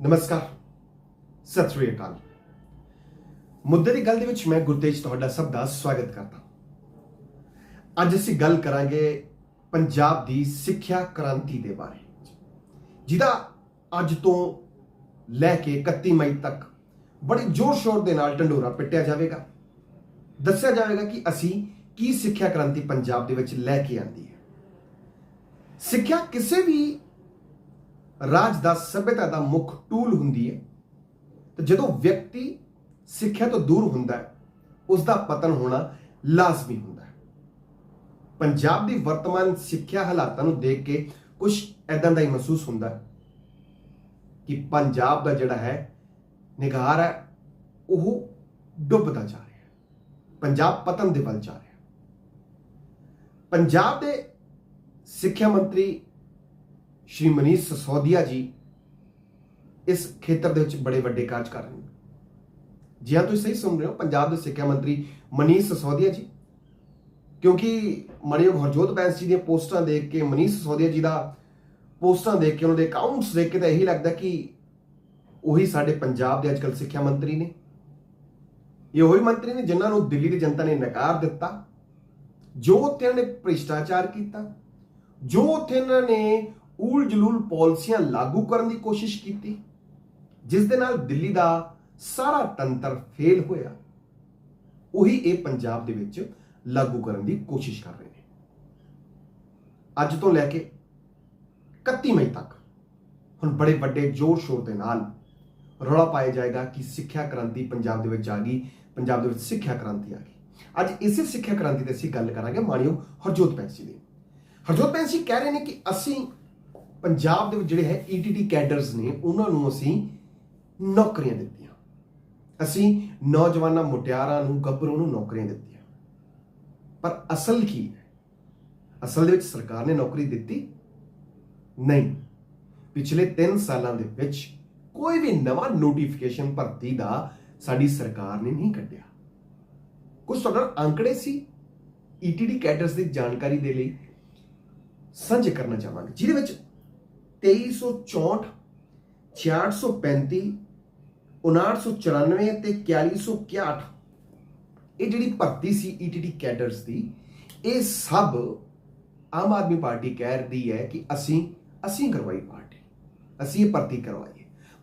ਨਮਸਕਾਰ। ਸਤਿ ਸ੍ਰੀ ਅਕਾਲ। ਮੁੱਦੇ ਦੀ ਗੱਲ ਦੇ ਵਿੱਚ ਮੈਂ ਗੁਰਤੇਜ ਤੁਹਾਡਾ ਸਭ ਦਾ ਸਵਾਗਤ ਕਰਦਾ ਅੱਜ ਅਸੀਂ ਗੱਲ ਕਰਾਂਗੇ ਪੰਜਾਬ ਦੀ ਸਿੱਖਿਆ ਕ੍ਰਾਂਤੀ ਦੇ ਬਾਰੇ। ਜਿਹਦਾ ਅੱਜ ਤੋਂ ਲੈ ਕੇ 31 ਮਈ ਤੱਕ ਬੜੇ ਜ਼ੋਰ ਸ਼ੋਰ ਦੇ ਨਾਲ ਢੰਡੋਰਾ ਪਿੱਟਿਆ ਜਾਵੇਗਾ। ਦੱਸਿਆ ਜਾਵੇਗਾ ਕਿ ਅਸੀਂ ਕੀ ਸਿੱਖਿਆ ਕ੍ਰਾਂਤੀ ਪੰਜਾਬ ਦੇ ਵਿੱਚ ਲੈ ਕੇ ਆਂਦੀ ਹੈ। ਸਿੱਖਿਆ ਕਿਸੇ ਵੀ ਰਾਜ ਦਾ ਸਭਿਅਤਾ ਦਾ ਮੁੱਖ ਟੂਲ ਹੁੰਦੀ ਹੈ। ਤੇ ਜਦੋਂ ਵਿਅਕਤੀ ਸਿੱਖਿਆ ਤੋਂ ਦੂਰ ਹੁੰਦਾ ਹੈ ਉਸ ਦਾ ਪਤਨ ਹੋਣਾ ਲਾਜ਼ਮੀ ਹੁੰਦਾ ਹੈ। ਪੰਜਾਬ ਦੀ ਵਰਤਮਾਨ ਸਿੱਖਿਆ ਹਾਲਾਤਾਂ ਨੂੰ ਦੇਖ ਕੇ ਕੁਝ ਐਦਾਂ ਦਾ ਹੀ ਮਹਿਸੂਸ ਹੁੰਦਾ ਹੈ ਕਿ ਪੰਜਾਬ ਦਾ ਜਿਹੜਾ ਹੈ ਨਿਗਾਰ ਹੈ, ਉਹ ਡੁੱਬਦਾ ਜਾ ਪੰਜਾਬ ਪਤਨ ਦੇ ਵੱਲ ਜਾ ਰਿਹਾ। ਪੰਜਾਬ ਦੇ ਸਿੱਖਿਆ ਮੰਤਰੀ ਸ਼੍ਰੀ ਮਨੀਸ਼ ਸਸੋਦੀਆ ਜੀ ਇਸ ਖੇਤਰ ਦੇ ਵਿੱਚ ਬੜੇ ਵੱਡੇ ਕਾਰਜ ਕਰ ਰਹੇ ਨੇ। ਜੀ ਹਾਂ, ਤੁਸੀਂ ਸਹੀ ਸੁਣ ਰਹੇ ਹੋ, ਪੰਜਾਬ ਦੇ ਸਿੱਖਿਆ ਮੰਤਰੀ ਮਨੀਸ਼ ਸਸੋਦੀਆ ਜੀ। ਕਿਉਂਕਿ ਮਨਯੋਗ ਹਰਜੋਤ ਬੈਂਸ ਜੀ ਦੀਆਂ ਪੋਸਟਾਂ ਦੇਖ ਕੇ, ਮਨੀਸ਼ ਸਸੋਦੀਆ ਜੀ ਦਾ ਪੋਸਟਾਂ ਦੇਖ ਕੇ, ਉਹਨਾਂ ਦੇ ਅਕਾਊਂਟਸ ਦੇਖ ਕੇ ਤਾਂ ਇਹੀ ਲੱਗਦਾ ਕਿ ਉਹੀ ਸਾਡੇ ਪੰਜਾਬ ਦੇ ਅੱਜਕੱਲ ਸਿੱਖਿਆ ਮੰਤਰੀ ਨੇ। ਇਹ ਉਹੀ ਮੰਤਰੀ ਨੇ ਜਿਨ੍ਹਾਂ ਨੂੰ ਦਿੱਲੀ ਦੀ ਜਨਤਾ ਨੇ ਨਕਾਰ ਦਿੱਤਾ, ਜੋ ਉੱਥੇ ਇਹਨਾਂ ਨੇ ਭ੍ਰਿਸ਼ਟਾਚਾਰ ਕੀਤਾ, ਜੋ ਉੱਥੇ ਇਹਨਾਂ ਨੇ ਊਲ ਜਲੂਲ ਪਾਲਿਸੀਆਂ ਲਾਗੂ ਕਰਨ ਦੀ ਕੋਸ਼ਿਸ਼ ਕੀਤੀ, ਜਿਸ ਦੇ ਨਾਲ ਦਿੱਲੀ ਦਾ ਸਾਰਾ ਤੰਤਰ ਫੇਲ ਹੋਇਆ, ਉਹੀ ਇਹ ਪੰਜਾਬ ਦੇ ਵਿੱਚ ਲਾਗੂ ਕਰਨ ਦੀ ਕੋਸ਼ਿਸ਼ ਕਰ ਰਹੇ ਨੇ। ਅੱਜ ਤੋਂ ਲੈ ਕੇ 31 ਮਈ ਤੱਕ, ਹੁਣ ਬੜੇ ਵੱਡੇ ਜ਼ੋਰ ਸ਼ੋਰ ਦੇ ਨਾਲ ਰੌਲਾ ਪਾਇਆ ਜਾਏਗਾ ਕਿ ਸਿੱਖਿਆ ਕ੍ਰਾਂਤੀ ਪੰਜਾਬ ਦੇ ਵਿੱਚ ਆ ਗਈ, ਪੰਜਾਬ ਦੇ ਵਿੱਚ ਸਿੱਖਿਆ ਕ੍ਰਾਂਤੀ ਆ ਗਈ। ਅੱਜ ਇਸੇ ਸਿੱਖਿਆ ਕ੍ਰਾਂਤੀ ਤੇ ਅਸੀਂ ਗੱਲ ਕਰਾਂਗੇ ਮਾਣਯੋਗ ਹਰਜੋਤ ਪੈਂਸੀ ਦੀ। ਹਰਜੋਤ ਪੈਂਸੀ ਕਹਿ ਰਹੇ ਨੇ ਕਿ ਅਸੀਂ ਪੰਜਾਬ ਦੇ ਵਿੱਚ ਜਿਹੜੇ ਹੈ ਈਟੀਟੀ ਕੈਡਰਸ ਨੇ, ਉਹਨਾਂ ਨੂੰ ਅਸੀਂ ਨੌਕਰੀਆਂ ਦਿੱਤੀਆਂ। ਅਸੀਂ ਨੌਜਵਾਨਾਂ ਮੁਟਿਆਰਾਂ ਨੂੰ ਗੱਭਰੂ ਨੂੰ ਨੌਕਰੀਆਂ ਦਿੱਤੀਆਂ। ਪਰ ਅਸਲ ਕੀ ਹੈ? ਅਸਲ ਦੇ ਵਿੱਚ ਸਰਕਾਰ ਨੇ ਨੌਕਰੀ ਦਿੱਤੀ? ਨਹੀਂ। ਪਿਛਲੇ 3 ਸਾਲਾਂ ਦੇ ਵਿੱਚ ਕੋਈ ਵੀ ਨਵਾਂ ਨੋਟੀਫਿਕੇਸ਼ਨ ਭਰਤੀ ਦਾ ਸਾਡੀ ਸਰਕਾਰ ਨੇ ਨਹੀਂ ਕੱਢਿਆ। ਕੁਝ ਤੁਹਾਡੇ ਨਾਲ ਅੰਕੜੇ ਸੀ ਈਟੀਡੀ ਕੈਡਰਸ ਦੀ ਜਾਣਕਾਰੀ ਦੇ ਲਈ? ਸਾਂਝੇ ਕਰਨਾ ਚਾਹਾਂਗੇ। ਜਿਹਦੇ ਵਿੱਚ 2364 6635 5994 ਤੇ 4161 ਇਹ ਜਿਹੜੀ ਭਰਤੀ ਸੀ ਈਟੀਟੀ ਕੈਡਰਸ ਦੀ, ਇਹ ਸਭ ਆਮ ਆਦਮੀ ਪਾਰਟੀ ਕਹਿ ਰਹੀ ਹੈ ਕਿ ਅਸੀਂ ਅਸੀਂ ਕਰਵਾਈ ਪਾਰਟੀ। ਅਸੀਂ ਇਹ ਭਰਤੀ ਕਰਵਾਈ।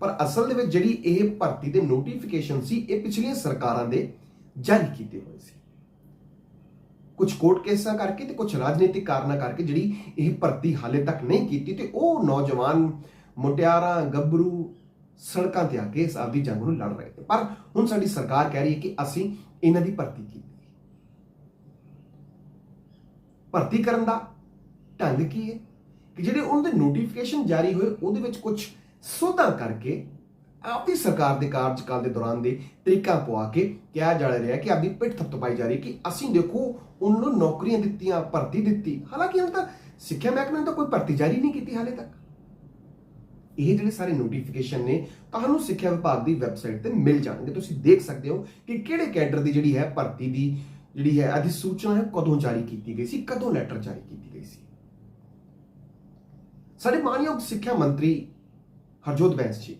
ਪਰ ਅਸਲ ਦੇ ਵਿੱਚ ਜਿਹੜੀ ਇਹ ਭਰਤੀ ਦੇ ਨੋਟੀਫਿਕੇਸ਼ਨ ਸੀ, ਇਹ ਪਿਛਲੀਆਂ ਸਰਕਾਰਾਂ ਦੇ ਜਾਰੀ ਕੀਤੇ ਹੋਏ ਸੀ। ਕੁਝ ਕੋਰਟ ਕੇਸਾਂ ਕਰਕੇ ਤੇ ਕੁਝ ਰਾਜਨੀਤਿਕ ਕਾਰਨਾਂ ਕਰਕੇ ਜਿਹੜੀ ਇਹ ਭਰਤੀ ਹਾਲੇ ਤੱਕ ਨਹੀਂ ਕੀਤੀ ਤੇ ਉਹ ਨੌਜਵਾਨ ਮੁਟਿਆਰਾਂ, ਗੱਭਰੂ ਸੜਕਾਂ ਤੇ ਆ ਕੇ ਇਸ ਆਪਦੀ ਜੰਗ ਨੂੰ ਲੜ ਰਹੇ ਪਰ ਹੁਣ ਸਾਡੀ ਸਰਕਾਰ ਕਹਿ ਰਹੀ ਹੈ ਕਿ ਅਸੀਂ ਇਹਨਾਂ ਦੀ ਭਰਤੀ ਕੀਤੀ। ਭਰਤੀ ਕਰਨ ਦਾ ਢੰਗ ਕੀ ਹੈ? ਕਿ ਜਿਹੜੇ ਉਹਨਾਂ ਦੇ ਨੋਟੀਫਿਕੇਸ਼ਨ ਜਾਰੀ ਹੋਏ, ਉਹਦੇ ਵਿੱਚ ਕੁਝ ਸੋਧਾਂ ਕਰਕੇ ਆਪਦੀ ਸਰਕਾਰ ਦੇ ਕਾਰਜਕਾਲ ਦੇ ਦੌਰਾਨ ਦੇ ਤਰੀਕਾ ਪਵਾ ਕੇ ਕਿਹਾ ਜਾ ਰਿਹਾ ਕਿ ਆਪਦੀ ਪਿੱਠ ਥਪਥਪਾਈ ਜਾ ਰਹੀ ਕਿ ਅਸੀਂ ਦੇਖੋ ਉਹਨਾਂ ਨੂੰ ਨੌਕਰੀਆਂ ਦਿੱਤੀਆਂ, ਭਰਤੀ ਦਿੱਤੀ। ਹਾਲਾਂਕਿ ਹਾਲੇ ਤੱਕ ਸਿੱਖਿਆ ਮਹਿਕਮੇ ਨੇ ਤਾਂ ਕੋਈ ਭਰਤੀ ਜਾਰੀ ਨਹੀਂ ਕੀਤੀ ਹਾਲੇ ਤੱਕ। ਇਹ ਜਿਹੜੇ ਸਾਰੇ ਨੋਟੀਫਿਕੇਸ਼ਨ ਨੇ, ਤੁਹਾਨੂੰ ਸਿੱਖਿਆ ਵਿਭਾਗ ਦੀ ਵੈਬਸਾਈਟ ਤੇ ਮਿਲ ਜਾਣਗੇ। ਤੁਸੀਂ ਦੇਖ ਸਕਦੇ ਹੋ ਕਿ ਕਿਹੜੇ ਕੈਡਰ ਦੀ ਜਿਹੜੀ ਹੈ ਭਰਤੀ ਦੀ ਜਿਹੜੀ ਹੈ ਅਧਿਸੂਚਨਾ ਹੈ, ਕਦੋਂ ਜਾਰੀ ਕੀਤੀ ਗਈ ਸੀ, ਕਦੋਂ ਲੈਟਰ ਜਾਰੀ ਕੀਤੀ ਗਈ ਸੀ। ਸਾਡੇ ਮਾਨਯੋਗ ਸਿੱਖਿਆ ਮੰਤਰੀ ਹਰਜੋਤ ਬੈਂਸ ਜੀ,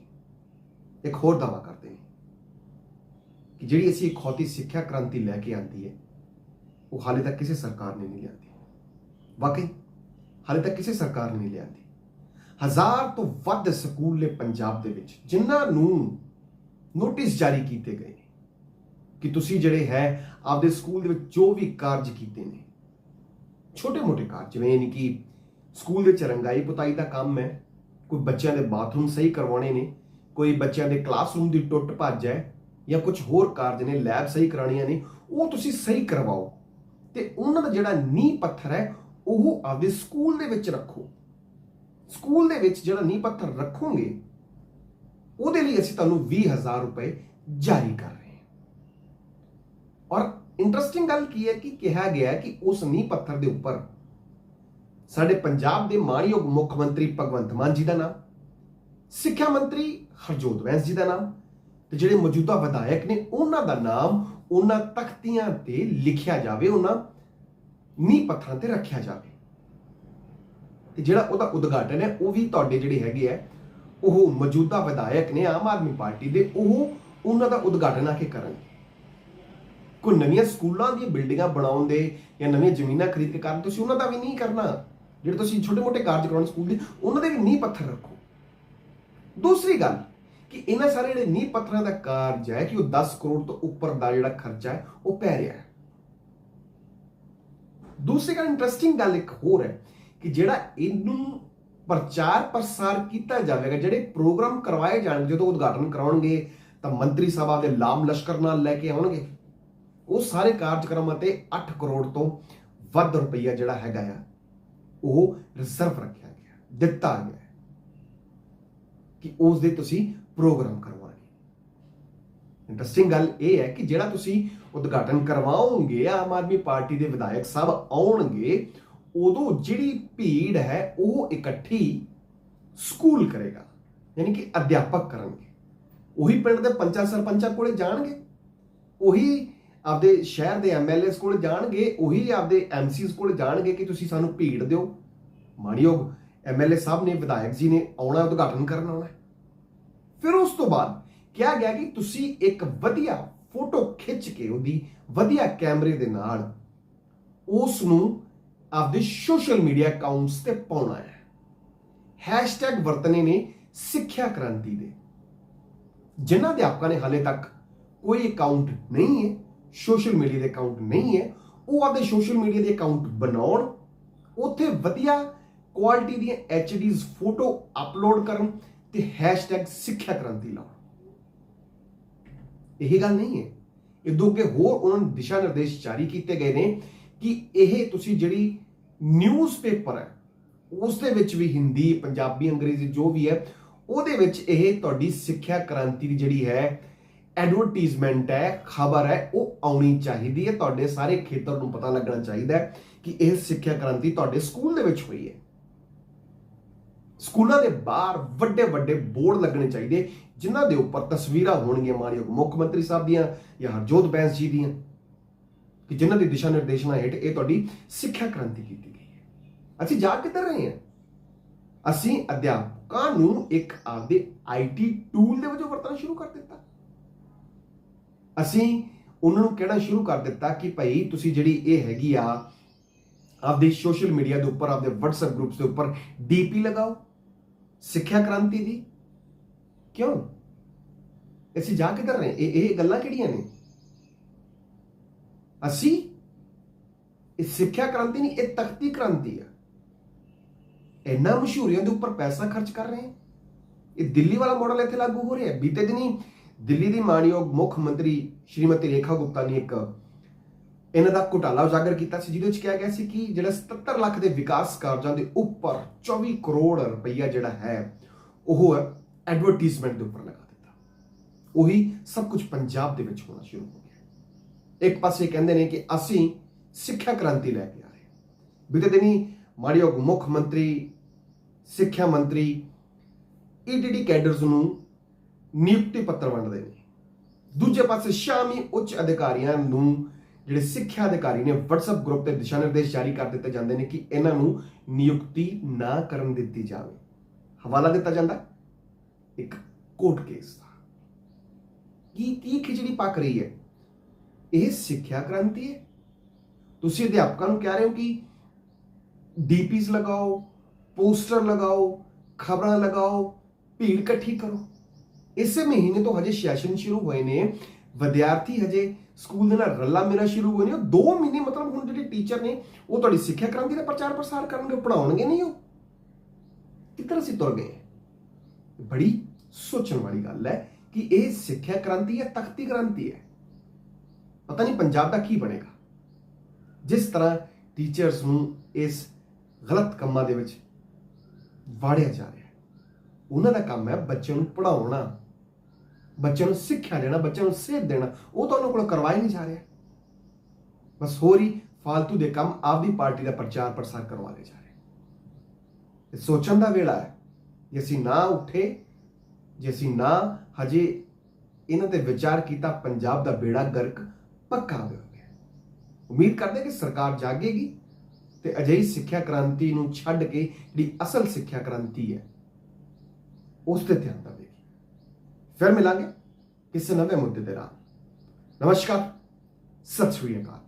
ਇੱਕ ਹੋਰ ਦਾਵਾ ਕਰਦੇ ਨੇ ਕਿ ਜਿਹੜੀ ਅਸੀਂ ਖੌਤੀ ਸਿੱਖਿਆ ਕ੍ਰਾਂਤੀ ਲੈ ਕੇ ਆਂਦੀ ਹੈ, ਉਹ ਹਾਲੇ ਤੱਕ ਕਿਸੇ ਸਰਕਾਰ ਨੇ ਨਹੀਂ ਲਿਆਂਦੀ। ਵਾਕਈ, ਹਾਲੇ ਤੱਕ ਕਿਸੇ ਸਰਕਾਰ ਨੇ ਨਹੀਂ ਲਿਆਂਦੀ। ਹਜ਼ਾਰ ਤੋਂ ਵੱਧ ਸਕੂਲ ਨੇ ਪੰਜਾਬ ਦੇ ਵਿੱਚ ਜਿਨ੍ਹਾਂ ਨੂੰ ਨੋਟਿਸ ਜਾਰੀ ਕੀਤੇ ਗਏ ਕਿ ਤੁਸੀਂ ਜਿਹੜੇ ਹੈ, ਆਪਦੇ ਸਕੂਲ ਦੇ ਵਿੱਚ ਜੋ ਵੀ ਕਾਰਜ ਕੀਤੇ ਨੇ, ਛੋਟੇ-ਮੋਟੇ ਕਾਰਜ ਜਿਵੇਂ ਨਹੀਂ ਕਿ ਸਕੂਲ ਦੇ ਵਿੱਚ ਰੰਗਾਈ ਪੁਤਾਈ ਦਾ ਕੰਮ ਹੈ ਕੋਈ ਬੱਚਿਆਂ ਦੇ ਬਾਥਰੂਮ ਸਹੀ ਕਰਵਾਉਣੇ ਨੇ, ਕੋਈ ਬੱਚਿਆਂ ਦੇ ਕਲਾਸਰੂਮ ਦੀ ਟੁੱਟ ਭੱਜ ਹੈ ਜਾਂ ਕੁਝ ਹੋਰ ਕਾਰਜ ਨੇ ਲੈਬ ਸਹੀ ਕਰਾਉਣੀਆਂ ਨੇ, ਉਹ ਤੁਸੀਂ ਸਹੀ ਕਰਵਾਓ। ਤੇ ਉਹਨਾਂ ਦਾ ਜਿਹੜਾ ਨੀਂਹ ਪੱਥਰ ਹੈ, ਉਹ ਆਪਦੇ ਸਕੂਲ ਦੇ ਵਿੱਚ ਰੱਖੋ। ਸਕੂਲ ਦੇ ਵਿੱਚ ਜਿਹੜਾ ਨੀਂਹ ਪੱਥਰ ਰੱਖੋਗੇ, ਉਹਦੇ ਲਈ ਅਸੀਂ ਤੁਹਾਨੂੰ 20000 ਰੁਪਏ ਜਾਰੀ ਕਰ ਰਹੇ ਹਾਂ। ਔਰ ਇੰਟਰਸਟਿੰਗ ਗੱਲ ਕੀ ਹੈ ਕਿ ਕਿਹਾ ਗਿਆ ਕਿ ਉਸ ਨੀਂਹ ਪੱਥਰ ਦੇ ਉੱਪਰ ਸਾਡੇ ਪੰਜਾਬ ਦੇ ਮਾਣਯੋਗ ਮੁੱਖ ਮੰਤਰੀ ਭਗਵੰਤ ਮਾਨ ਜੀ ਦਾ ਨਾਮ, ਸਿੱਖਿਆ ਮੰਤਰੀ ਹਰਜੋਤ ਵੈਂਸ ਜੀ ਦਾ ਨਾਮ ਤੇ ਜਿਹੜੇ ਮੌਜੂਦਾ ਵਿਧਾਇਕ ਨੇ ਉਹਨਾਂ ਦਾ ਨਾਮ ਉਹਨਾਂ ਤਖਤੀਆਂ ਤੇ ਲਿਖਿਆ ਜਾਵੇ, ਉਹਨਾਂ ਨੀਂਹ ਪੱਥਰਾਂ ਤੇ ਰੱਖਿਆ ਜਾਵੇ। ਤੇ ਜਿਹੜਾ ਉਹਦਾ ਉਦਘਾਟਨ ਹੈ, ਉਹ ਵੀ ਤੁਹਾਡੇ ਜਿਹੜੇ ਹੈਗੇ ਆ ਉਹ ਮੌਜੂਦਾ ਵਿਧਾਇਕ ਨੇ ਆਮ ਆਦਮੀ ਪਾਰਟੀ ਦੇ, ਉਹ ਉਹਨਾਂ ਦਾ ਉਦਘਾਟਨ ਆ ਕੇ ਕਰਨਗੇ ਕੋਈ ਨਵੀਆਂ ਸਕੂਲਾਂ ਦੀਆਂ ਬਿਲਡਿੰਗਾਂ ਬਣਾਉਣ ਦੇ ਜਾਂ ਨਵੀਆਂ ਜ਼ਮੀਨਾਂ ਖਰੀਦ ਕੇ ਕਰਨ, ਤੁਸੀਂ ਉਹਨਾਂ ਦਾ ਵੀ ਨਹੀਂ ਕਰਨਾ। ਜਿਹੜੇ ਤੁਸੀਂ ਛੋਟੇ-ਮੋਟੇ ਕਾਰਜ ਕਰਾਉਣ ਸਕੂਲ ਦੇ, ਉਹਨਾਂ ਦੇ ਵੀ ਨੀਂਹ ਪੱਥਰ ਰੱਖੋ। ਦੂਸਰੀ ਗੱਲ, ਕਿ ਇਹਨਾਂ ਸਾਰੇ ਜਿਹੜੇ ਨੀਂਹ ਪੱਥਰਾਂ ਦਾ ਕਾਰਜ ਹੈ ਕਿ ਉਹ 10 ਕਰੋੜ ਤੋਂ ਉੱਪਰ ਦਾ ਜਿਹੜਾ ਖਰਚਾ ਹੈ, ਉਹ ਪੈ ਰਿਹਾ ਹੈ। ਦੂਸਰੀ ਗੱਲ ਇੰਟਰਸਟਿੰਗ ਗੱਲ ਇੱਕ ਹੋਰ ਹੈ ਕਿ ਜਿਹੜਾ ਇਹਨੂੰ ਪ੍ਰਚਾਰ ਪ੍ਰਸਾਰ ਕੀਤਾ ਜਾਵੇਗਾ, ਜਿਹੜੇ ਪ੍ਰੋਗਰਾਮ ਕਰਵਾਏ ਜਾਣਗੇ, ਜਦੋਂ ਉਦਘਾਟਨ ਕਰਾਉਣਗੇ, ਤਾਂ ਮੰਤਰੀ ਸਭਾ ਦੇ ਲਾਮ ਲਸ਼ਕਰ ਨਾਲ ਲੈ ਕੇ ਆਉਣਗੇ। ਉਹ ਸਾਰੇ ਕਾਰਜਕ੍ਰਮਾਂ ਤੇ 8 ਕਰੋੜ ਤੋਂ ਵੱਧ ਰੁਪਈਆ ਜਿਹੜਾ ਹੈਗਾ ਆ ਉਹ ਰਿਜ਼ਰਵ ਰੱਖਿਆ ਗਿਆ, ਦਿੱਤਾ ਗਿਆ ਕਿ ਉਸ ਦੇ ਤੁਸੀਂ ਪ੍ਰੋਗਰਾਮ ਕਰਵਾਉਣਗੇ। ਇੰਟਰਸਟਿੰਗ ਗੱਲ ਇਹ ਹੈ ਕਿ ਜਿਹੜਾ ਤੁਸੀਂ ਉਦਘਾਟਨ ਕਰਵਾਓਗੇ, ਆਮ ਆਦਮੀ ਪਾਰਟੀ ਦੇ ਵਿਧਾਇਕ ਸਾਹਿਬ ਆਉਣਗੇ, ਉਦੋਂ ਜਿਹੜੀ ਭੀੜ ਹੈ ਉਹ ਇਕੱਠੀ ਸਕੂਲ ਕਰੇਗਾ, ਯਾਨੀ ਕਿ ਅਧਿਆਪਕ ਕਰਨਗੇ। ਉਹੀ ਪਿੰਡ ਦੇ ਪੰਚਾਂ ਸਰਪੰਚਾਂ ਕੋਲੇ ਜਾਣਗੇ, ਉਹੀ ਆਪਦੇ ਸ਼ਹਿਰ ਦੇ ਐਮਐਲਏਸ ਕੋਲ ਜਾਣਗੇ, ਉਹੀ ਆਪਦੇ ਐਮਸੀਸ ਕੋਲ ਜਾਣਗੇ ਕਿ ਤੁਸੀਂ ਸਾਨੂੰ ਭੀੜ ਦਿਓ। ਮਾਣਯੋਗ ਐਮਐਲਏ ਸਾਹਿਬ ਨੇ, ਵਿਧਾਇਕ ਜੀ ਨੇ ਆਉਣਾ, ਉਦਘਾਟਨ ਕਰਨ ਆਉਣਾ। ਫਿਰ ਉਸ ਤੋਂ ਬਾਅਦ ਕਿਹਾ ਗਿਆ ਕਿ ਤੁਸੀਂ ਇੱਕ ਵਧੀਆ ਫੋਟੋ ਖਿੱਚ ਕੇ ਉਹਦੀ, ਵਧੀਆ ਕੈਮਰੇ ਦੇ ਨਾਲ ਉਸ ਨੂੰ ਆਪਦੇ ਸੋਸ਼ਲ ਮੀਡੀਆ ਅਕਾਊਂਟਸ ਤੇ ਪਾਉਣਾ ਹੈ। ਹੈਸ਼ਟੈਗ ਵਰਤਨੇ ਨੇ ਸਿੱਖਿਆ ਕ੍ਰਾਂਤੀ ਦੇ। ਜਿਨ੍ਹਾਂ ਅਧਿਆਪਕਾਂ ਨੇ ਹਾਲੇ ਤੱਕ ਕੋਈ ਅਕਾਊਂਟ ਨਹੀਂ ਹੈ। ਸੋਸ਼ਲ ਮੀਡੀਆ ਦੇ ਅਕਾਊਂਟ ਨਹੀਂ ਹੈ, ਉਹ ਆਪਦੇ ਸੋਸ਼ਲ ਮੀਡੀਆ ਦੇ ਅਕਾਊਂਟ ਬਣਾਉਣ, ਉੱਥੇ ਵਧੀਆ ਕੁਆਲਿਟੀ ਦੀਆਂ ਐਚਡੀਜ਼ ਫੋਟੋ ਅਪਲੋਡ ਕਰਨ ਤੇ ਹੈਸ਼ਟੈਗ ਸਿੱਖਿਆ ਕ੍ਰਾਂਤੀ ਲਾਉਣ ਇਹ ਗੱਲ ਨਹੀਂ ਹੈ। ਇਦੋਂ ਕਿ ਹੋਰ ਉਹਨਾਂ ਨੂੰ ਦਿਸ਼ਾ ਨਿਰਦੇਸ਼ ਜਾਰੀ ਕੀਤੇ ਗਏ ਨੇ ਕਿ ਇਹ ਤੁਸੀਂ ਜਿਹੜੀ ਨਿਊਜ਼ਪੇਪਰ ਹੈ, ਉਸ ਦੇ ਵਿੱਚ ਵੀ ਹਿੰਦੀ, ਪੰਜਾਬੀ, ਅੰਗਰੇਜ਼ੀ ਜੋ ਵੀ ਹੈ, ਉਹਦੇ ਵਿੱਚ ਇਹ ਤੁਹਾਡੀ ਸਿੱਖਿਆ ਕ੍ਰਾਂਤੀ ਦੀ ਜਿਹੜੀ ਹੈ ਐਡਵਰਟਾਈਜ਼ਮੈਂਟ ਹੈ, ਖਬਰ ਹੈ, ਉਹ ਆਉਣੀ ਚਾਹੀਦੀ ਹੈ। ਤੁਹਾਡੇ ਸਾਰੇ ਖੇਤਰ ਨੂੰ ਪਤਾ ਲੱਗਣਾ ਚਾਹੀਦਾ ਹੈ ਕਿ ਇਹ ਸਿੱਖਿਆ ਕ੍ਰਾਂਤੀ ਤੁਹਾਡੇ ਸਕੂਲ ਦੇ ਵਿੱਚ ਹੋਈ ਹੈ। ਸਕੂਲਾਂ ਦੇ ਬਾਹਰ ਵੱਡੇ ਵੱਡੇ ਬੋਰਡ ਲੱਗਣੇ ਚਾਹੀਦੇ, ਜਿਨ੍ਹਾਂ ਦੇ ਉੱਪਰ ਤਸਵੀਰਾਂ ਹੋਣਗੀਆਂ ਮਾਨਯੋਗ ਮੁੱਖ ਮੰਤਰੀ ਸਾਹਿਬ ਦੀਆਂ ਜਾਂ ਹਰਜੋਤ ਬੈਂਸ ਜੀ ਦੀਆਂ, ਕਿ ਜਿਨ੍ਹਾਂ ਦੀ ਦਿਸ਼ਾ ਨਿਰਦੇਸ਼ਨਾ ਹੇਠ ਇਹ ਤੁਹਾਡੀ ਸਿੱਖਿਆ ਕ੍ਰਾਂਤੀ ਕੀਤੀ ਗਈ ਹੈ। ਅਸੀਂ ਜਾ ਕਿੱਧਰ ਰਹੇ ਹਾਂ? ਅਸੀਂ ਅਧਿਆਪਕਾਂ ਨੂੰ ਇੱਕ ਆਪਦੇ ਆਈਟੀ ਟੂਲ ਦੇ ਵਜੋਂ ਵਰਤਣਾ ਸ਼ੁਰੂ ਕਰ ਦਿੱਤਾ। ਅਸੀਂ ਉਹਨਾਂ ਨੂੰ ਕਹਿਣਾ ਸ਼ੁਰੂ ਕਰ ਦਿੱਤਾ ਕਿ ਭਾਈ ਤੁਸੀਂ ਜਿਹੜੀ ਇਹ ਹੈਗੀ ਆ, ਆਪਦੇ ਸੋਸ਼ਲ ਮੀਡੀਆ ਦੇ ਉੱਪਰ, ਆਪਦੇ WhatsApp ਗਰੁੱਪਸ ਦੇ ਉੱਪਰ ਡੀਪੀ ਲਗਾਓ, ਸਿੱਖਿਆ ਕ੍ਰਾਂਤੀ ਦੀ। ਕਿਉਂ? ਅਸੀਂ ਜਾ ਕਿੱਧਰ ਰਹੇ ਇਹ ਇਹ ਗੱਲਾਂ ਕਿਹੜੀਆਂ ਨੇ? ਅਸੀਂ ਇਹ ਸਿੱਖਿਆ ਕ੍ਰਾਂਤੀ ਨਹੀਂ, ਇਹ ਤਖਤੀ ਕ੍ਰਾਂਤੀ ਆ। ਇੰਨਾ ਮਸ਼ਹੂਰੀਆਂ ਦੇ ਉੱਪਰ ਪੈਸਾ ਖਰਚ ਕਰ ਰਹੇ ਹਾਂ। ਇਹ ਦਿੱਲੀ ਵਾਲਾ ਮਾਡਲ ਇੱਥੇ ਲਾਗੂ ਹੋ ਰਿਹਾ। ਬੀਤੇ ਦਿਨੀ ਦਿੱਲੀ ਦੀ ਮਾਨਯੋਗ ਮੁੱਖ ਮੰਤਰੀ ਸ਼੍ਰੀਮਤੀ ਰੇਖਾ ਗੁਪਤਾ ਨੇ ਇੱਕ ਇਹਨਾਂ ਦਾ ਘੁਟਾਲਾ ਉਜਾਗਰ ਕੀਤਾ ਸੀ, ਜਿਹਦੇ ਵਿੱਚ ਕਿਹਾ ਗਿਆ ਸੀ ਕਿ ਜਿਹੜਾ 77 ਲੱਖ ਦੇ ਵਿਕਾਸ ਕਾਰਜਾਂ ਦੇ ਉੱਪਰ 24 ਕਰੋੜ ਰੁਪਈਆ ਜਿਹੜਾ ਹੈ, ਉਹ ਐਡਵਰਟਾਈਜ਼ਮੈਂਟ ਦੇ ਉੱਪਰ ਲਗਾ ਦਿੱਤਾ। ਉਹੀ ਸਭ ਕੁਝ ਪੰਜਾਬ ਦੇ ਵਿੱਚ ਹੋਣਾ ਸ਼ੁਰੂ ਹੋ ਗਿਆ। ਇੱਕ ਪਾਸੇ ਕਹਿੰਦੇ ਨੇ ਕਿ ਅਸੀਂ ਸਿੱਖਿਆ ਕ੍ਰਾਂਤੀ ਲੈ ਕੇ ਆ ਰਹੇ ਹਾਂ। ਬੀਤੇ ਦਿਨੀ ਮਾਨਯੋਗ ਮੁੱਖ ਮੰਤਰੀ, ਸਿੱਖਿਆ ਮੰਤਰੀ ਈਟੀਡੀ ਕੈਡਰਸ ਨੂੰ ਨਿਯੁਕਤੀ ਪੱਤਰ ਵੰਡਦੇ ਨੇ। ਦੂਜੇ ਪਾਸੇ ਸ਼ਾਮੀ ਉੱਚ ਅਧਿਕਾਰੀਆਂ ਨੂੰ ਜਿਹੜੇ ਸਿੱਖਿਆ ਅਧਿਕਾਰੀ ਨੇ WhatsApp ਗਰੁੱਪ ਤੇ ਦਿਸ਼ਾ ਨਿਰਦੇਸ਼ ਜਾਰੀ ਕਰ ਦਿੱਤੇ ਜਾਂਦੇ ਨੇ ਕਿ ਇਹਨਾਂ ਨੂੰ ਨਿਯੁਕਤੀ ਨਾ ਕਰਨ ਦਿੱਤੀ ਜਾਵੇ। ਹਵਾਲਾ ਦਿੱਤਾ ਜਾਂਦਾ ਇੱਕ ਕੋਰਟ ਕੇਸ ਦਾ। ਕੀ ਕੀ ਖਿਚੜੀ ਪੱਕ ਰਹੀ ਹੈ? ਇਹ ਸਿੱਖਿਆ ਕ੍ਰਾਂਤੀ ਹੈ। ਤੁਸੀਂ ਅਧਿਆਪਕਾਂ ਨੂੰ ਕਹਿ ਰਹੇ ਹੋ ਕਿ ਡੀਪੀਸ ਲਗਾਓ, ਪੋਸਟਰ ਲਗਾਓ, ਖਬਰਾਂ ਲਗਾਓ, ਭੀੜ ਇਕੱਠੀ ਕਰੋ। ਇਸੇ ਮਹੀਨੇ ਤੋਂ ਹਜੇ ਸੈਸ਼ਨ ਸ਼ੁਰੂ ਹੋਏ ਨੇ। ਵਿਦਿਆਰਥੀ ਹਜੇ ਸਕੂਲ ਦੇ ਨਾਲ ਰੱਲਾ ਮੇਰਾ ਸ਼ੁਰੂ ਹੋਏ ਨੇ। ਉਹ 2 ਮਹੀਨੇ ਮਤਲਬ ਹੁਣ ਜਿਹੜੇ ਟੀਚਰ ਨੇ, ਉਹ ਤੁਹਾਡੀ ਸਿੱਖਿਆ ਕ੍ਰਾਂਤੀ ਦਾ ਪ੍ਰਚਾਰ ਪ੍ਰਸਾਰ ਕਰਨਗੇ ਪੜਾਉਣਗੇ ਨਹੀਂ ਉਹ? ਕਿੱਧਰ ਅਸੀਂ ਤੁਰ ਗਏ? ਬੜੀ ਸੋਚਣ ਵਾਲੀ ਗੱਲ ਹੈ ਕਿ ਇਹ ਸਿੱਖਿਆ ਕ੍ਰਾਂਤੀ ਹੈ, ਤਖਤੀ ਕ੍ਰਾਂਤੀ ਹੈ। ਪਤਾ ਨਹੀਂ ਪੰਜਾਬ ਦਾ ਕੀ ਬਣੇਗਾ। ਜਿਸ ਤਰ੍ਹਾਂ ਟੀਚਰਸ ਨੂੰ ਇਸ ਗਲਤ ਕੰਮਾਂ ਦੇ ਵਿੱਚ ਵਾੜਿਆ ਜਾ ਰਿਹਾ ਉਹਨਾਂ ਦਾ ਕੰਮ ਹੈ ਬੱਚਿਆਂ ਨੂੰ ਪੜਾਉਣਾ ਬੱਚਿਆਂ ਨੂੰ ਸਿੱਖਿਆ ਦੇਣਾ, ਬੱਚਿਆਂ ਨੂੰ ਸੇਧ ਦੇਣਾ, ਉਹ ਤਾਂ ਉਹਨਾਂ ਕੋਲ ਕਰਵਾਇਆ ਨਹੀਂ ਜਾ ਰਿਹਾ। ਬਸ ਹੋਰ ਹੀ ਫालतू ਦੇ ਕੰਮ ਆਪਦੀ ਪਾਰਟੀ ਦਾ ਪ੍ਰਚਾਰ ਪ੍ਰਸਾਰ ਕਰਵਾ ਕਰਵਾਏ ਜਾ ਰਹੇ। ਇਹ ਸੋਚਣ ਦਾ ਵੇਲਾ ਹੈ, ਜੇ ਅਸੀਂ ਨਾ ਉੱਠੇ, ਜੇ ਅਸੀਂ ਨਾ ਹਜੇ ਇਹਨਾਂ ਤੇ ਵਿਚਾਰ ਕੀਤਾ, ਪੰਜਾਬ ਦਾ ਬੇੜਾ ਗਰਕ ਪੱਕਾ ਹੋ ਗਿਆ। ਉਮੀਦ ਕਰਦੇ ਕਿ ਸਰਕਾਰ ਜਾਗੇਗੀ ਤੇ ਅਜਿਹੀ ਸਿੱਖਿਆ ਕ੍ਰਾਂਤੀ ਨੂੰ ਛੱਡ ਕੇ ਜਿਹੜੀ ਅਸਲ ਸਿੱਖਿਆ ਕ੍ਰਾਂਤੀ ਹੈ, ਉਸ ਤੇ ਧਿਆਨ ਦੇਵੇ। ਫਿਰ ਮਿਲਾਂਗੇ ਕਿਸੇ ਨਵੇਂ ਮੁੱਦੇ ਦੇ ਨਾਲ ਨਮਸਕਾਰ ਸਤਿ ਸ਼੍ਰੀ ਅਕਾਲ